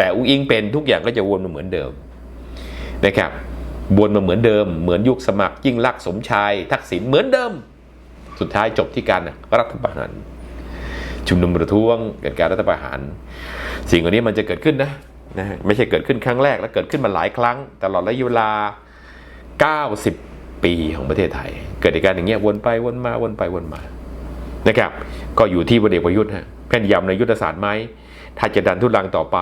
แต่อุ้งอิงเป็นทุกอย่างก็จะวนมาเหมือนเดิมนะครับวนมาเหมือนเดิม เหมือนยุคสมัครยิ่งลักษณ์สมชาย ทักษิณเหมือนเดิม สุดท้ายจบที่การรัฐประหารชุมนุมประท้วงเกิดการรัฐประหาร สิ่งเหล่านี้มันจะเกิดขึ้นนะนะไม่ใช่เกิดขึ้นครั้งแรก แล้วเกิดขึ้นมาหลายครั้ง ตลอดระยะเวลา 90 ปีของประเทศไทย เกิดเหตุการณ์อย่างเงี้ยวนไปวนมาวนไปวนมานะครับ ก็อยู่ที่พลเอกประยุทธ์ฮะแม่นยำในยุทธศาสตร์ไหมถ้าจะดันทุลังต่อไป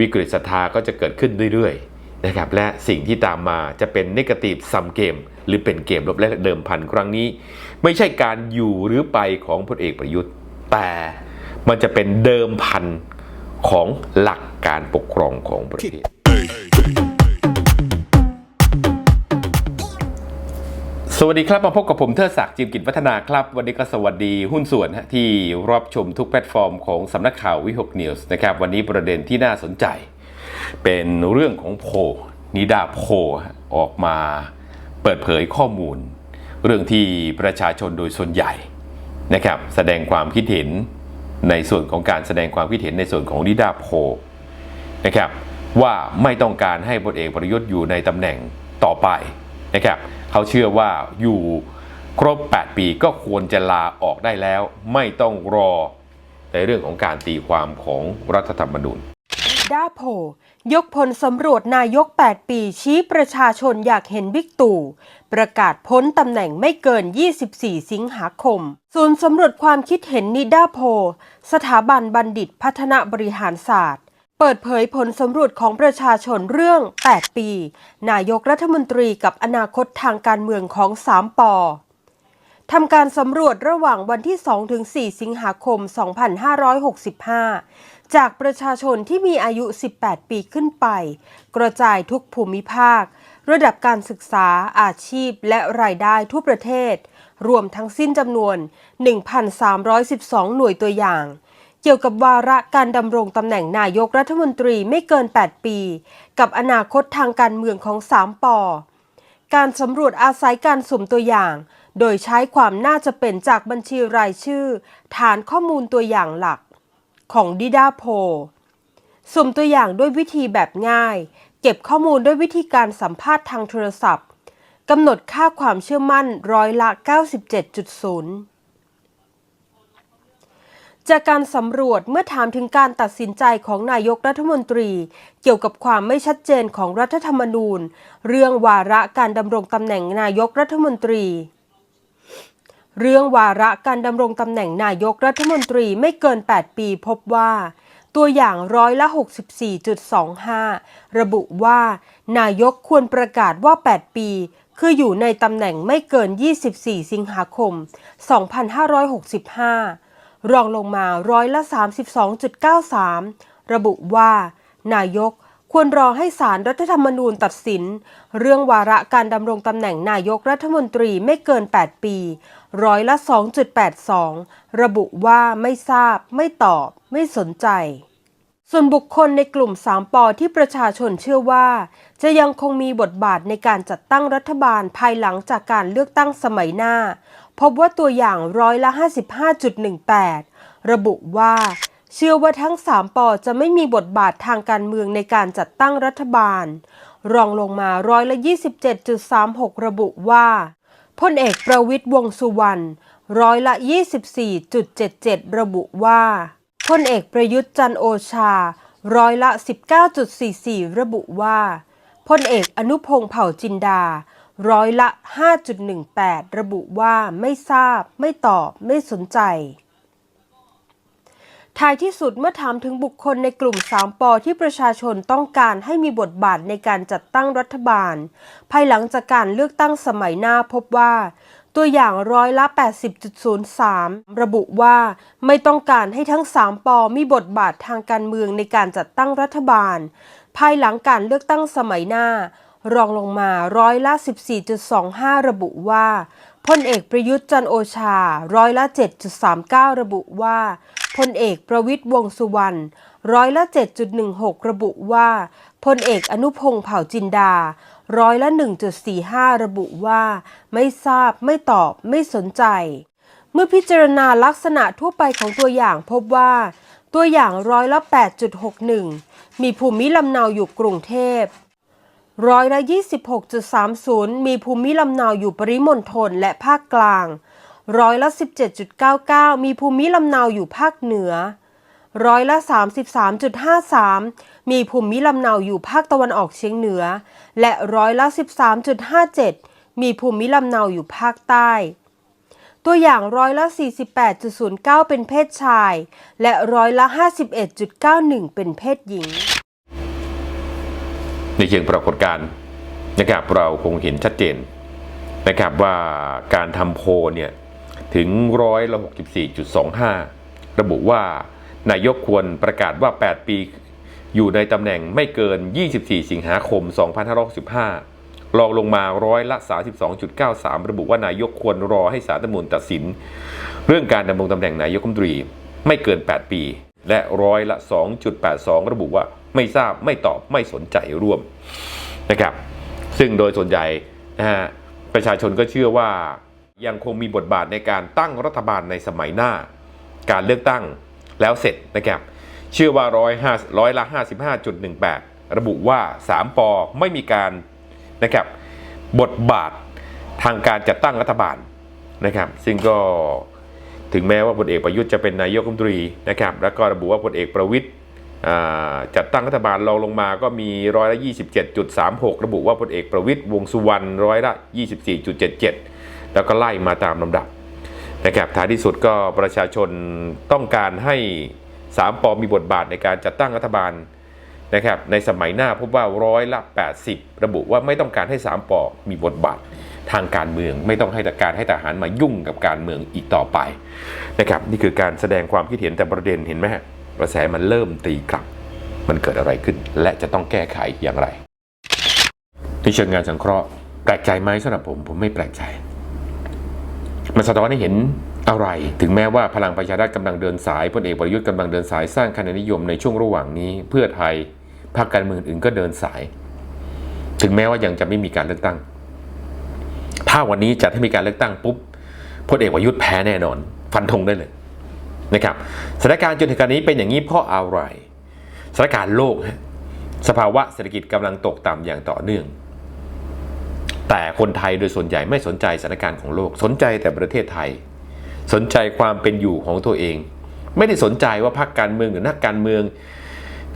วิกฤตศรัทธาก็จะเกิดขึ้นเรื่อยๆนะครับและสิ่งที่ตามมาจะเป็นนกาทีฟซัมเกม หรือเป็นเกมลบและเดิมพันครั้งนี้ ไม่ใช่การอยู่หรือไปของพลเอกประยุทธ์ แต่มันจะเป็นเดิมพันของหลักการปกครองของประเทศ สวัสดีครับ มาพบกับผมเทิดศักดิ์จิมกิจวัฒนาครับ วันนี้ก็สวัสดีหุ้นส่วนที่รับชมทุกแพลตฟอร์มของสำนักข่าววิหกนิวส์นะครับ วันนี้ประเด็นที่น่าสนใจ เป็นเรื่องของโพลนิดาโพลฮะออกมาเปิดเผยข้อมูล เรื่องที่ประชาชนโดยส่วนใหญ่นะครับแสดงความคิดเห็นในส่วนของการแสดงความคิดเห็นในส่วนของนิดาโพลนะครับว่าไม่ต้องการให้พลเอกประยุทธ์อยู่ในตำแหน่งต่อไปนะครับ เขาเชื่อว่าอยู่ครบ 8 ปีก็ควรจะลาออกได้แล้ว ไม่ต้องรอในเรื่องของการตีความของรัฐธรรมนูญด้าโพลยกผลสำรวจนายก 8 ปีชี้ประชาชนอยากเห็นบิ๊กตู่ ประกาศพ้นตำแหน่งไม่เกิน 24 สิงหาคม ศูนย์สำรวจความคิดเห็นนิด้าโพลสถาบันบัณฑิตพัฒนาบริหารศาสตร์ เปิดเผยผลสำรวจของประชาชนเรื่อง 8 ปี นายกรัฐมนตรีกับอนาคตทางการเมืองของ 3ปอทำการสำรวจระหว่างวันที่ 2-4 สิงหาคม 2565 จากประชาชนที่มีอายุ 18 ปีขึ้นไป กระจายทุกภูมิภาค ระดับการศึกษา อาชีพ และรายได้ทั่วประเทศ รวมทั้งสิ้นจำนวน 1,312 หน่วยตัวอย่าง เกี่ยวกับวาระการดำรงตำแหน่งนายกรัฐมนตรีไม่เกิน 8 ปี กับอนาคตทางการเมืองของ 3ปอการสำรวจอาศัยการสุ่มตัวอย่าง โดยใช้ความน่าจะเป็นจากบัญชีรายชื่อ ฐานข้อมูลตัวอย่างหลัก ของดิดาโพสุ่มตัวอย่างด้วยวิธีแบบง่าย เก็บข้อมูลด้วยวิธีการสัมภาษณ์ทางโทรศัพท์กำหนดค่าความเชื่อมั่นร้อยละ 97.0 จากการสำรวจเมื่อถามถึงการตัดสินใจของนายกรัฐมนตรี เกี่ยวกับความไม่ชัดเจนของรัฐธรรมนูญ เรื่องวาระการดำรงตำแหน่งนายกรัฐมนตรี เรื่องวาระการดำรงตำแหน่งนายกรัฐมนตรีไม่เกิน 8 ปีพบว่า ตัวอย่างร้อยละ 64.25 ระบุว่า นายกควรประกาศว่า 8 ปีคืออยู่ในตำแหน่งไม่เกิน 24 สิงหาคม 2565 รองลงมาร้อยละ 32.93 ระบุว่า นายกควรรอให้ศาลรัฐธรรมนูญตัดสิน เรื่องวาระการดำรงตำแหน่งนายกรัฐมนตรีไม่เกิน 8 ปี ร้อยละ 2.82 ระบุว่าไม่ทราบ ไม่ตอบ ไม่สนใจ ส่วนบุคคลในกลุ่ม3ปอที่ประชาชนเชื่อว่า จะยังคงมีบทบาทในการจัดตั้งรัฐบาลภายหลังจากการเลือกตั้งสมัยหน้า พบว่าตัวอย่างร้อยละ 55.18 ระบุว่า เชื่อว่าทั้ง 3ปอจะไม่มีบทบาททางการเมืองในการจัดตั้งรัฐบาล รองลงมาร้อยละ 27.36 ระบุว่าพลเอกประวิตยวงสุวรรณร้อยละ 24.77 ระบุว่าพลเอกประยุทธ์จันโอชา ร้อยละ 19.44 ระบุว่าพลเอกอนุพงษ์เผ่าจินดา ร้อยละ 5.18 ระบุว่าไม่ทราบ ไม่ตอบ ไม่สนใจ ท้ายที่สุดเมื่อถามถึงบุคคลในกลุ่ม 3ปอที่ประชาชนต้องการให้มีบทบาทในการจัดตั้งรัฐบาล ภายหลังจากการเลือกตั้งสมัยหน้าพบว่าตัวอย่างร้อยละ 80.03 ระบุว่าไม่ต้องการให้ทั้ง 3ปอมีบทบาททางการเมืองในการจัดตั้งรัฐบาล ภายหลังการเลือกตั้งสมัยหน้า รองลงมาร้อยละ 14.25 ระบุว่าพลเอกประยุทธ์จันโอชาร้อยละ 7.39 ระบุว่าพลเอกประวิตยวงสุวรรณร้อยละ 7.16 ระบุว่าพลเอกอนุพงษ์เผ่าจินดาร้อยละ 1.45 ระบุว่า ไม่ทราบไม่ตอบไม่สนใจ เมื่อพิจารณาลักษณะทั่วไปของตัวอย่างพบว่า ตัวอย่างร้อยละ 8.61 มีภูมิลำเนาอยู่กรุงเทพ ร้อยละ 26.30 มีภูมิลำเนาอยู่ปริมณฑลและภาคกลาง ร้อยละ 17.99 มีภูมิลำเนาอยู่ภาคเหนือ ร้อยละ 33.53 มีภูมิลำเนาอยู่ภาคตะวันออกเฉียงเหนือ และร้อยละ 13.57 มีภูมิลำเนาอยู่ภาคใต้ ตัวอย่างร้อยละ 48.09 เป็นเพศชาย และร้อยละ 51.91 เป็นเพศหญิง ในเชิงปรากฏการณ์นะครับเราคงเห็นชัดเจนนะครับว่าการทำโพเนี่ยถึงร้อยละ64.25 ระบุว่านายกควรประกาศว่า 8 ปีอยู่ในตำแหน่งไม่เกิน 24 สิงหาคม 2565รองลงมาร้อยละ 32.93 ระบุว่านายกควรรอให้สารรัฐธรรมนูญตัดสิน เรื่องการดำรงตำแหน่งนายกรัฐมนตรีไม่เกิน 8 ปี และร้อยละ 2.82 ระบุว่า ไม่ทราบไม่ตอบไม่สนใจร่วมนะครับ ซึ่งโดยส่วนใหญ่นะฮะประชาชนก็เชื่อว่ายังคงมีบทบาทในการตั้งรัฐบาลในสมัยหน้า การเลือกตั้งแล้วเสร็จนะครับ เชื่อว่าร้อยห้าร้อยละ55.18 ระบุว่า 3ปอไม่มีการนะครับบทบาททางการจัดตั้งรัฐบาลนะครับ ซึ่งก็ถึงแม้ว่าพลเอกประยุทธ์จะเป็นนายกรัฐมนตรีนะครับ แล้วก็ระบุว่าพลเอกประวิทย์ จัดตั้งรัฐบาลรองลงมาก็มีร้อยละ 27.36 ระบุว่าพลเอกประวิทย์วงสุวรรณร้อยละ 24.77 แล้วก็ไล่มาตามลำดับนะครับท้ายที่สุดก็ประชาชนต้องการให้สามปอมีบทบาทในการจัดตั้งรัฐบาลนะครับในสมัยหน้าพบว่าร้อยละ 80 ระบุว่าไม่ต้องการให้สามปอมีบทบาททางการเมืองไม่ต้องให้การให้ทหารมายุ่งกับการเมืองอีกต่อไปนะครับนี่คือการแสดงความคิดเห็นแต่ประเด็นเห็นไหมฮะ กระแสมันเริ่มตีกลับ มันเกิดอะไรขึ้น และจะต้องแก้ไขอย่างไรในเชิงงานสังเคราะห์แปลกใจไหมสำหรับผมผมไม่แปลกใจ มันสะท้อนให้เห็นอะไร ถึงแม้ว่าพลังประชารัฐกำลังเดินสายพลเอกประยุทธ์กำลังเดินสายสร้างคะแนนนิยมในช่วงระหว่างนี้ เพื่อไทยพรรคการเมืองอื่นก็เดินสาย ถึงแม้ว่ายังจะไม่มีการเลือกตั้ง ถ้าวันนี้จัดให้มีการเลือกตั้งปุ๊บพลเอกประยุทธ์แพ้แน่นอน ฟันธงได้เลย นะครับสถานการณ์จนถึงขณะนี้เป็นอย่างนี้เพราะอะไรสถานการณ์โลกฮะสภาวะเศรษฐกิจกำลังตกต่ำอย่างต่อเนื่อง แต่คนไทยโดยส่วนใหญ่ไม่สนใจสถานการณ์ของโลกสนใจแต่ประเทศไทย สนใจความเป็นอยู่ของตัวเอง ไม่ได้สนใจว่าพรรคการเมืองหรือนักการเมือง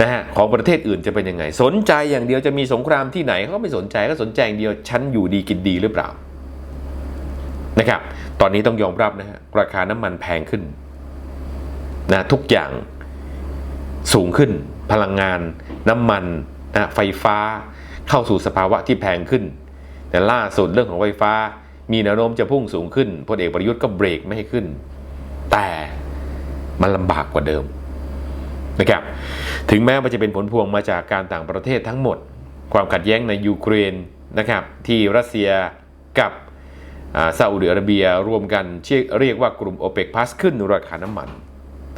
นะฮะของประเทศอื่นจะเป็นยังไง สนใจอย่างเดียวจะมีสงครามที่ไหนเขาก็ไม่สนใจก็สนใจอย่างเดียวฉันอยู่ดีกินดีหรือเปล่านะครับ ตอนนี้ต้องยอมรับนะฮะราคาน้ำมันแพงขึ้น นะทุกอย่างสูงขึ้น พลังงาน น้ำมันนะไฟฟ้าเข้าสู่สภาวะที่แพงขึ้น แต่ล่าสุดเรื่องของไฟฟ้า มีแนวโน้มจะพุ่งสูงขึ้นพลเอกประยุทธ์ก็เบรกไม่ให้ขึ้น แต่มันลำบากกว่าเดิมนะครับถึงแม้ว่าจะเป็นผลพวงมาจากการต่างประเทศทั้งหมด ความขัดแย้งในยูเครนนะครับที่รัสเซียกับซาอุดิอาระเบียรวมกันเรียกเรียกว่ากลุ่มโอเปกพลัสขึ้นราคาน้ำมัน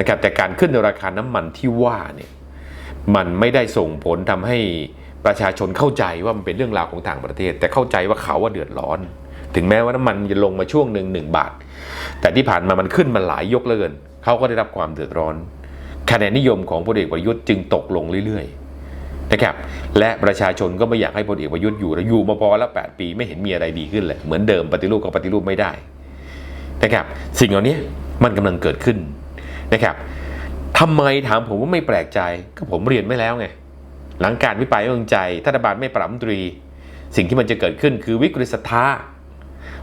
นะครับแต่การขึ้นราคาน้ำมันที่ว่าเนี่ยมันไม่ได้ส่งผลทำให้ประชาชนเข้าใจว่ามันเป็นเรื่องราวของต่างประเทศ แต่เข้าใจว่าเขาว่าเดือดร้อน ถึงแม้ว่าน้ำมันจะลงมาช่วงหนึ่งหนึ่งบาท แต่ที่ผ่านมามันขึ้นมาหลายยกเลยนเขาก็ได้รับความเดือดร้อนคะแนนนิยมของพลเอกประยุทธ์จึงตกลงเรื่อยๆนะครับและประชาชนก็ไม่อยากให้พลเอกประยุทธ์อยู่แล้วอยู่มาพอแล้ว8ปีไม่เห็นมีอะไรดีขึ้นเลยเหมือนเดิมปฏิรูปก็ปฏิรูปไม่ได้นะครับสิ่งเหล่านี้มันกำลังเกิดขึ้น นะครับทำไมถามผมว่าไม่แปลกใจก็ผมเรียนไม่แล้วไงหลังการวิปรายไม่วางใจถ้ารัฐบาลไม่ปรับรัฐมตรี สิ่งที่มันจะเกิดขึ้นคือวิกฤตศรัทธา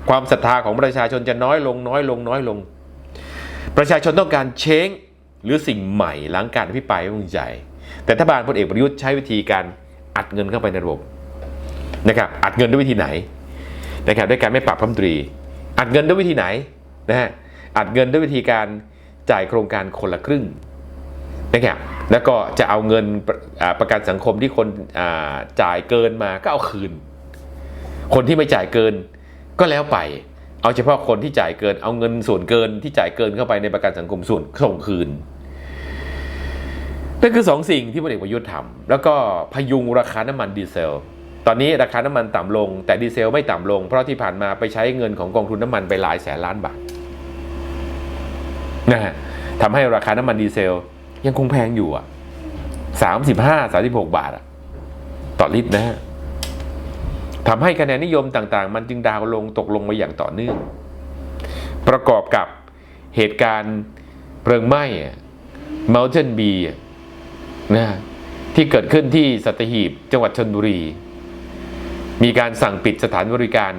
ความศรัทธาของประชาชนจะน้อยลงน้อยลงน้อยลง ประชาชนต้องการเช้งหรือสิ่งใหม่หลังการอภิปรายไม่วางใจ แต่รัฐบาลพลเอกประยุทธ์ใช้วิธีการอัดเงินเข้าไปในระบบนะครับอัดเงินด้วยวิธีไหนนะครับด้วยการไม่ปรับรัมตรี อัดเงินด้วยวิธีไหนนะฮะอัดเงินด้วยวิธีการ จ่ายโครงการคนละครึ่งนะครับแล้วก็จะเอาเงินประประกันสังคมที่คนจ่ายเกินมาก็เอาคืน คนที่ไม่จ่ายเกินก็แล้วไป เอาเฉพาะคนที่จ่ายเกิน เอาเงินส่วนเกินที่จ่ายเกินเข้าไปในประกันสังคมส่วนส่งคืนนั่นคือสองสิ่งที่พลเอกประยุทธ์ทำแล้วก็พยุงราคาน้ำมันดีเซล ตอนนี้ราคาน้ำมันต่ำลง แต่ดีเซลไม่ต่ำลง เพราะที่ผ่านมาไปใช้เงินของกองทุนน้ำมันไปหลายแสนล้านบาท นะฮะทำให้ราคาน้ำมันดีเซล ยังคงแพงอยู่อะสามสิบห้าสาสิบหกบาทอะต่อลิตรนะฮะทำให้คะแนนนิยมต่างๆ มันจึงดาวลงตกลงมาอย่างต่อเนื่อง ประกอบกับเหตุการณ์เพลิงไหม้อะ Mountain B อะนะฮะที่เกิดขึ้นที่สัตหีบจังหวัดชนบุรี มีการสั่งปิดสถานบริการ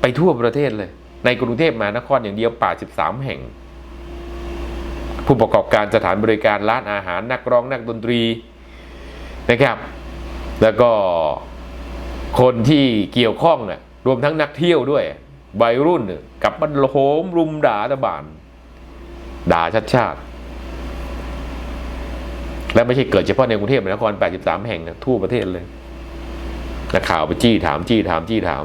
ไปทั่วประเทศเลย ในกรุงเทพมหานครอย่างเดียว83แห่ง ผู้ประกอบการสถานบริการร้านอาหารนักร้องนักดนตรีนะครับ แล้วก็คนที่เกี่ยวข้องน่ะรวมทั้งนักเที่ยวด้วยวัยรุ่นกับมันโหมรุมด่าตะบานด่าชัดชาติ และไม่ใช่เกิดเฉพาะในกรุงเทพมหานคร 83 แห่งนะทั่วประเทศเลยนักข่าวไปจี้ถามจี้ถามจี้ถาม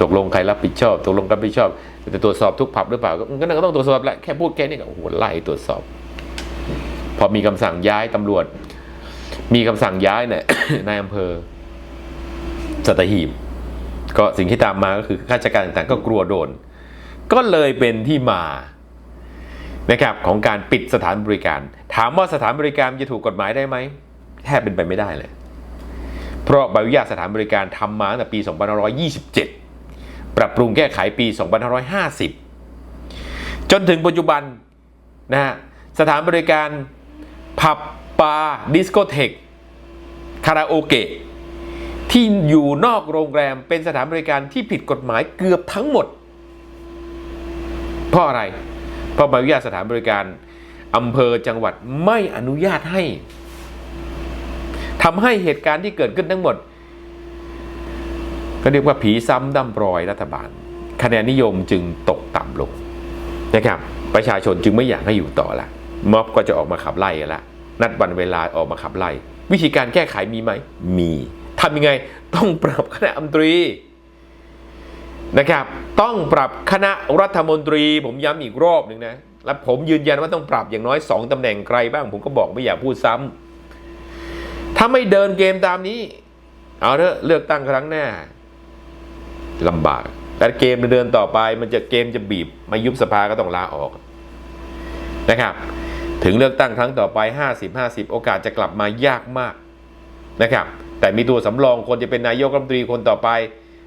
ตกลงใครรับผิดชอบ ตกลงรับผิดชอบ จะตรวจสอบทุกผับหรือเปล่าก็งั้นก็ต้องตรวจสอบแหละแค่พูดแค่นี้ก็โอ้โหไล่ตรวจสอบ พอมีคำสั่งย้ายตำรวจ มีคำสั่งย้ายเนี่ยนายอำเภอสัตหีบ ก็สิ่งที่ตามมาก็คือข้าราชการต่างๆ ก็กลัวโดน ก็เลยเป็นที่มานะครับของการปิดสถานบริการ ถามว่าสถานบริการจะถูกกฎหมายได้ไหมแทบเป็นไปไม่ได้เลย เพราะใบอนุญาตสถานบริการทำมาตั้งแต่ปี 2527 ปรับปรุงแก้ไขปี 2550 จนถึงปัจจุบันนะฮะสถานบริการผับบาร์ดิสโกเทกคาราโอเกะที่อยู่นอกโรงแรมเป็นสถานบริการที่ผิดกฎหมายเกือบทั้งหมด เพราะอะไร เพราะใบอนุญาตสถานบริการอำเภอจังหวัดไม่อนุญาตให้ทำให้เหตุการณ์ที่เกิดขึ้นทั้งหมด ก็เรียกว่าผีซ้ำดำรอยรัฐบาล คะแนนนิยมจึงตกต่ำลงนะครับ ประชาชนจึงไม่อยากให้อยู่ต่อละม็อบก็จะออกมาขับไล่กันละนัดวันเวลาออกมาขับไล่ วิธีการแก้ไขมีไหม มีทำยังไงต้องปรับคณะรัฐมนตรีนะครับ ต้องปรับคณะรัฐมนตรี ผมย้ำอีกรอบหนึ่งนะและผมยืนยันว่าต้องปรับอย่างน้อยสองตำแหน่งใครบ้าง ผมก็บอกไม่อยากพูดซ้ำถ้าไม่เดินเกมตามนี้ เอาเถอะเลือกตั้งครั้งหน้า ลำบาก แต่เกมเดินต่อไป มันจะเกมจะบีบมายุบสภาก็ต้องลาออกนะครับ ถึงเลือกตั้งครั้งต่อไป 50-50 โอกาสจะกลับมายากมากนะครับ แต่มีตัวสำรองคนจะเป็นนายกรัฐมนตรีคนต่อไป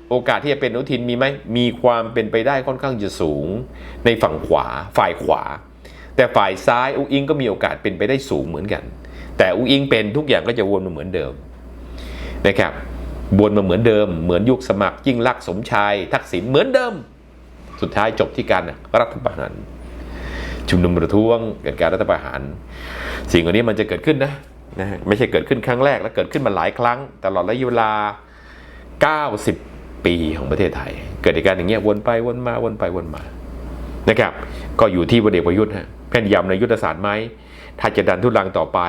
โอกาสที่จะเป็นอนุทินมีไหมมีความเป็นไปได้ค่อนข้างจะสูง ในฝั่งขวาฝ่ายขวา แต่ฝ่ายซ้ายอุ้งอิงก็มีโอกาสเป็นไปได้สูงเหมือนกัน แต่อุ้งอิงเป็นทุกอย่างก็จะวนมาเหมือนเดิมนะครับ วนมาเหมือนเดิม เหมือนยุคสมัครยิ่งลักษณ์สมชาย ทักษิณเหมือนเดิม สุดท้ายจบที่การรัฐประหารชุมนุมประท้วงเกิดการรัฐประหาร สิ่งเหล่านี้มันจะเกิดขึ้นนะนะไม่ใช่เกิดขึ้นครั้งแรก แล้วเกิดขึ้นมาหลายครั้ง ตลอดระยะเวลา 90 ปีของประเทศไทย เกิดเหตุการณ์อย่างเงี้ยวนไปวนมาวนไปวนมานะครับ ก็อยู่ที่พลเอกประยุทธ์ฮะแม่นยำในยุทธศาสตร์ไหมถ้าจะดันทุลังต่อไป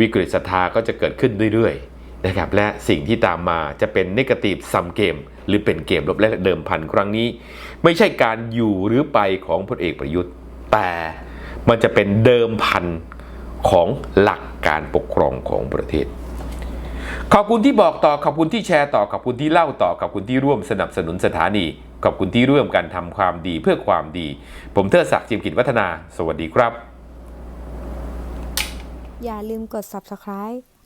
วิกฤตศรัทธาก็จะเกิดขึ้นเรื่อยๆ นะครับและสิ่งที่ตามมาจะเป็นนกาทีฟซัมเกม หรือเป็นเกมลบและเดิมพันครั้งนี้ ไม่ใช่การอยู่หรือไปของพลเอกประยุทธ์ แต่มันจะเป็นเดิมพันของหลักการปกครองของประเทศ ขอบคุณที่บอกต่อขอบคุณที่แชร์ต่อขอบคุณที่เล่าต่อขอบคุณที่ร่วมสนับสนุนสถานี ขอบคุณที่ร่วมกันทำความดีเพื่อความดี ผมเทิดศักดิ์จิมกิจวัฒนา สวัสดีครับ อย่าลืมกด subscribe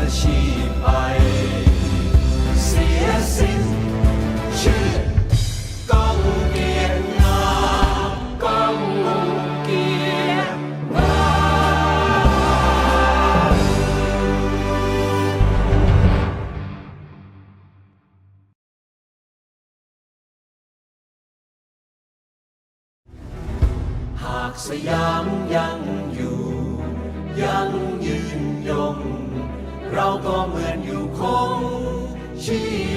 อาชีพไป น